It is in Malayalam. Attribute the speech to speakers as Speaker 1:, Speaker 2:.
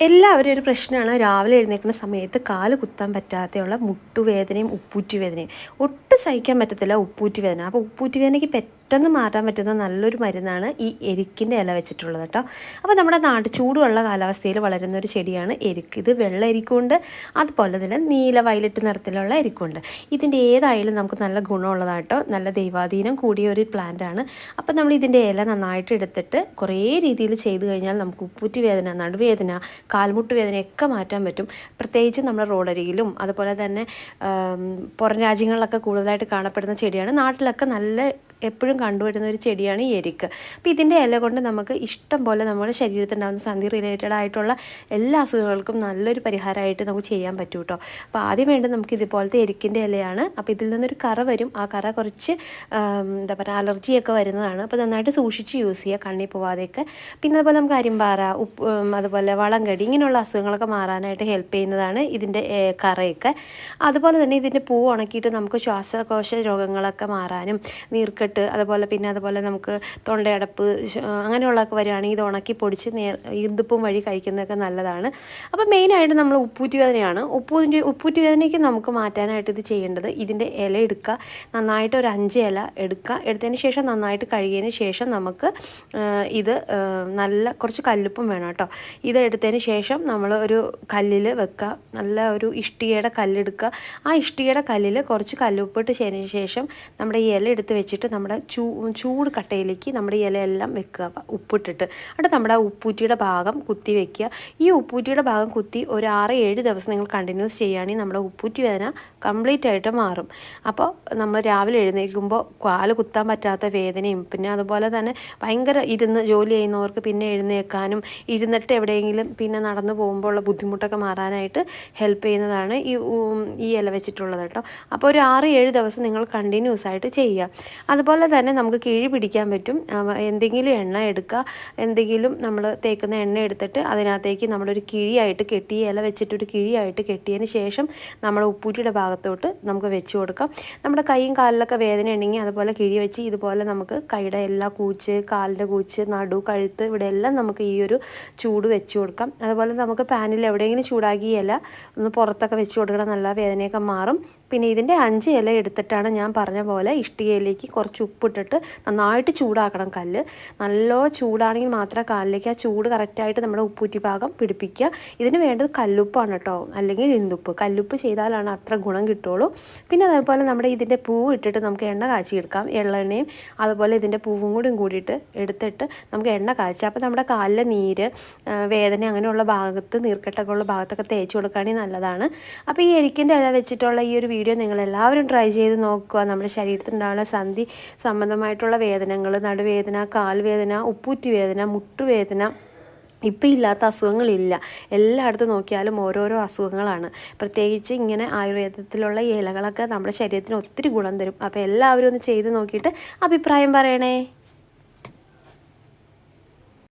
Speaker 1: എല്ലാവരും ഒരു പ്രശ്നമാണ്. രാവിലെ എഴുന്നേൽക്കുന്ന സമയത്ത് കാൽ കുത്താൻ പറ്റാതെയുള്ള മുട്ടുവേദനയും ഉപ്പൂറ്റുവേദനയും. ഒട്ടും സഹിക്കാൻ പറ്റത്തില്ല ഉപ്പൂറ്റുവേദന. അപ്പോൾ ഉപ്പൂറ്റുവേദനയ്ക്ക് പെട്ടെന്ന് മാറ്റാൻ പറ്റുന്ന നല്ലൊരു മരുന്നാണ് ഈ എരിക്കിന്റെ ഇല വെച്ചിട്ടുള്ളത് കേട്ടോ. അപ്പോൾ നമ്മുടെ നാട് ചൂടുള്ള കാലാവസ്ഥയിൽ വളരുന്ന ഒരു ചെടിയാണ് എരിക്ക്. ഇത് വെള്ള എരിക്കുണ്ട് അതുപോലെ തന്നെ നീല വയലറ്റ് നിറത്തിലുള്ള എരിക്കുണ്ട്. ഇതിന്റെ ഏതായാലും നമുക്ക് നല്ല ഗുണമുള്ളതാട്ടോ നല്ല ദൈവാധീനം കൂടിയ ഒരു പ്ലാന്റ് ആണ്. അപ്പോൾ നമ്മൾ ഇതിന്റെ ഇല നന്നായിട്ട് എടുത്തിട്ട് കുറേ രീതിയിൽ ചെയ്തു കഴിഞ്ഞാൽ നമുക്ക് ഉപ്പൂറ്റി വേദന നടുവേദന കാൽമുട്ട് വേദനയൊക്കെ മാറ്റാൻ പറ്റും. പ്രത്യേകിച്ച് നമ്മുടെ റോഡരികിലും അതുപോലെ തന്നെ പുറം രാജ്യങ്ങളിലൊക്കെ കൂടുതലായിട്ട് കാണപ്പെടുന്ന ചെടിയാണ്. നാട്ടിലൊക്കെ നല്ല എപ്പോഴും കണ്ടുവരുന്ന ഒരു ചെടിയാണ് എരിക്ക്. അപ്പോൾ ഇതിന്റെ ഇല കൊണ്ട് നമുക്ക് ഇഷ്ടം പോലെ നമ്മുടെ ശരീരത്തിനുണ്ടാകുന്ന സന്ധി റിലേറ്റഡ് ആയിട്ടുള്ള എല്ലാ അസുഖങ്ങൾക്കും നല്ലൊരു പരിഹാരമായിട്ട് നമുക്ക് ചെയ്യാൻ പറ്റും കേട്ടോ അപ്പോൾ ആദ്യം വേണ്ടത് നമുക്ക് ഇതുപോലത്തെ എരിക്കിന്റെ ഇലയാണ്. അപ്പോൾ ഇതിൽ നിന്നൊരു കറ വരും. ആ കറ കുറച്ച് എന്താ പറയുക അലർജിയൊക്കെ വരുന്നതാണ്. അപ്പോൾ നന്നായിട്ട് സൂക്ഷിച്ച് യൂസ് ചെയ്യുക കണ്ണിൽ പോവാതെയൊക്കെ. പിന്നെ അതുപോലെ നമുക്ക് അരിമ്പാറ ഉപ്പ് അതുപോലെ വളങ്കടി ഇങ്ങനെയുള്ള അസുഖങ്ങളൊക്കെ മാറാനായിട്ട് ഹെൽപ്പ് ചെയ്യുന്നതാണ് ഇതിന്റെ കറയൊക്കെ. അതുപോലെ തന്നെ ഇതിന്റെ പൂ ഉണക്കിയിട്ട് നമുക്ക് ശ്വാസകോശ രോഗങ്ങളൊക്കെ മാറാനും നീർക്കെട്ട് അതുപോലെ പിന്നെ അതുപോലെ നമുക്ക് തൊണ്ടയടപ്പ് അങ്ങനെയുള്ളതൊക്കെ വരികയാണെങ്കിൽ ഇത് ഉണക്കി പൊടിച്ച് നേർ വഴി കഴിക്കുന്നതൊക്കെ നല്ലതാണ്. അപ്പോൾ മെയിനായിട്ട് നമ്മൾ ഉപ്പൂറ്റി വേദനയാണ് ഉപ്പൂതിന്റെ ഉപ്പൂറ്റി വേദനയ്ക്ക് നമുക്ക് മാറ്റാനായിട്ട് ഇത് ചെയ്യേണ്ടത് ഇതിന്റെ ഇല എടുക്കുക നന്നായിട്ട് ഒരു അഞ്ച് ഇല എടുക്കുക എടുത്തതിന് ശേഷം നന്നായിട്ട് കഴുകിയതിന് ശേഷം നമുക്ക് ഇത് നല്ല കുറച്ച് കല്ലുപ്പും വേണം കേട്ടോ. ഇത് എടുത്തതിന് ശേഷം നമ്മൾ ഒരു കല്ലിൽ വെക്കുക നല്ല ഒരു ഇഷ്ടികയുടെ കല്ലെടുക്കുക ആ ഇഷ്ടികയുടെ കല്ലിൽ കുറച്ച് കല്ലുപ്പിട്ട് ശേഷം നമ്മുടെ ഈ ഇല എടുത്ത് വെച്ചിട്ട് നമ്മുടെ ചൂ ചൂട് കട്ടയിലേക്ക് നമ്മുടെ ഇലയെല്ലാം വെക്കുക. ഉപ്പിട്ടിട്ട്. എന്നിട്ട് നമ്മുടെ ഉപ്പൂറ്റിയുടെ ഭാഗം കുത്തി വെക്കുക. ഈ ഉപ്പൂറ്റിയുടെ ഭാഗം കുത്തി ഒരു ആറ് ഏഴ് ദിവസം നിങ്ങൾ കണ്ടിന്യൂസ് ചെയ്യുകയാണെങ്കിൽ നമ്മുടെ ഉപ്പൂറ്റി വേദന കംപ്ലീറ്റ് ആയിട്ട് മാറും. അപ്പോൾ നമ്മൾ രാവിലെ എഴുന്നേൽക്കുമ്പോൾ കാൽ കുത്താൻ പറ്റാത്ത വേദനയും പിന്നെ അതുപോലെ തന്നെ ഭയങ്കര ഇരുന്ന് ജോലി ചെയ്യുന്നവർക്ക് പിന്നെ എഴുന്നേൽക്കാനും ഇരുന്നിട്ട് എവിടെയെങ്കിലും പിന്നെ നടന്നു പോകുമ്പോൾ ഉള്ള ബുദ്ധിമുട്ടൊക്കെ മാറാനായിട്ട് ഹെൽപ്പ് ചെയ്യുന്നതാണ് ഈ ഈ ഇല വെച്ചിട്ടുള്ളത് കേട്ടോ. അപ്പോൾ ഒരു ആറ് ഏഴ് ദിവസം നിങ്ങൾ കണ്ടിന്യൂസ് ആയിട്ട് ചെയ്യുക. അതുപോലെ തന്നെ നമുക്ക് കിഴി പിടിക്കാൻ പറ്റും. എന്തെങ്കിലും എണ്ണ എടുക്കുക. എന്തെങ്കിലും നമ്മൾ തേക്കുന്ന എണ്ണ എടുത്തിട്ട് അതിനകത്തേക്ക് നമ്മളൊരു കിഴിയായിട്ട് കെട്ടി ഇല വെച്ചിട്ടൊരു കിഴിയായിട്ട് കെട്ടിയതിന് ശേഷം നമ്മൾ ഉപ്പൂറ്റിയുടെ ഭാഗത്തോട്ട് നമുക്ക് വെച്ച് കൊടുക്കാം. നമ്മുടെ കൈയും കാലിലൊക്കെ വേദന ഉണ്ടെങ്കിൽ അതുപോലെ കിഴി വെച്ച് ഇതുപോലെ നമുക്ക് കൈയുടെ എല്ലാ കൂച്ച് കാലിന്റെ കൂച്ച് നടു കഴുത്ത് ഇവിടെ എല്ലാം നമുക്ക് ഈ ഒരു ചൂട് വെച്ച് കൊടുക്കാം. അതുപോലെ നമുക്ക് പാനിൽ എവിടെയെങ്കിലും ചൂടാക്കിയ ഇല ഒന്ന് പുറത്തൊക്കെ വെച്ച് കൊടുക്കണം. നല്ല വേദനയൊക്കെ മാറും. പിന്നെ ഇതിന്റെ അഞ്ച് ഇല എടുത്തിട്ടാണ് ഞാൻ പറഞ്ഞ പോലെ ഇഷ്ടികയിലേക്ക് കുറച്ച് ഉപ്പിട്ടിട്ട് നന്നായിട്ട് ചൂടാക്കണം കല്ല്. നല്ല ചൂടാണെങ്കിൽ മാത്രമേ കാലിലേക്ക് ആ ചൂട് കറക്റ്റായിട്ട് നമ്മുടെ ഉപ്പൂറ്റി ഭാഗം പിടിപ്പിക്കുക. ഇതിന് വേണ്ടത് കല്ലുപ്പാണ് കേട്ടോ. അല്ലെങ്കിൽ ഇന്ദുപ്പ്. കല്ലുപ്പ് ചെയ്താലാണ് അത്ര ഗുണം കിട്ടുള്ളൂ. പിന്നെ അതേപോലെ നമ്മുടെ ഇതിന്റെ പൂവ് ഇട്ടിട്ട് നമുക്ക് എണ്ണ കാച്ചിയെടുക്കാം. എള്ളെണ്ണയും അതുപോലെ ഇതിന്റെ പൂവും കൂടിയും കൂടിയിട്ട് എടുത്തിട്ട് നമുക്ക് എണ്ണ കാച്ചി അപ്പോൾ നമ്മുടെ കാലിലെ നീര് വേദന അങ്ങനെയുള്ള ഭാഗത്ത് നീർക്കെട്ടൊക്കെ ഉള്ള ഭാഗത്തൊക്കെ തേച്ച് കൊടുക്കുകയാണെങ്കിൽ നല്ലതാണ്. അപ്പോൾ ഈ എരിക്കിന്റെ ഇല വെച്ചിട്ടുള്ള ഈ ഒരു വീഡിയോ നിങ്ങൾ എല്ലാവരും ട്രൈ ചെയ്ത് നോക്കുക. നമ്മുടെ ശരീരത്തിനുണ്ടാവുന്ന സന്ധി സംബന്ധമായിട്ടുള്ള വേദനകൾ നടുവേദന കാൽവേദന ഉപ്പൂറ്റി വേദന മുട്ടുവേദന ഇപ്പം ഇല്ലാത്ത അസുഖങ്ങളില്ല. എല്ലായിടത്തും നോക്കിയാലും ഓരോരോ അസുഖങ്ങളാണ്. പ്രത്യേകിച്ച് ഇങ്ങനെ ആയുർവേദത്തിലുള്ള ഇലകളൊക്കെ നമ്മുടെ ശരീരത്തിന് ഒത്തിരി ഗുണം തരും. അപ്പോൾ എല്ലാവരും ഒന്ന് ചെയ്ത് നോക്കിയിട്ട് അഭിപ്രായം പറയണേ.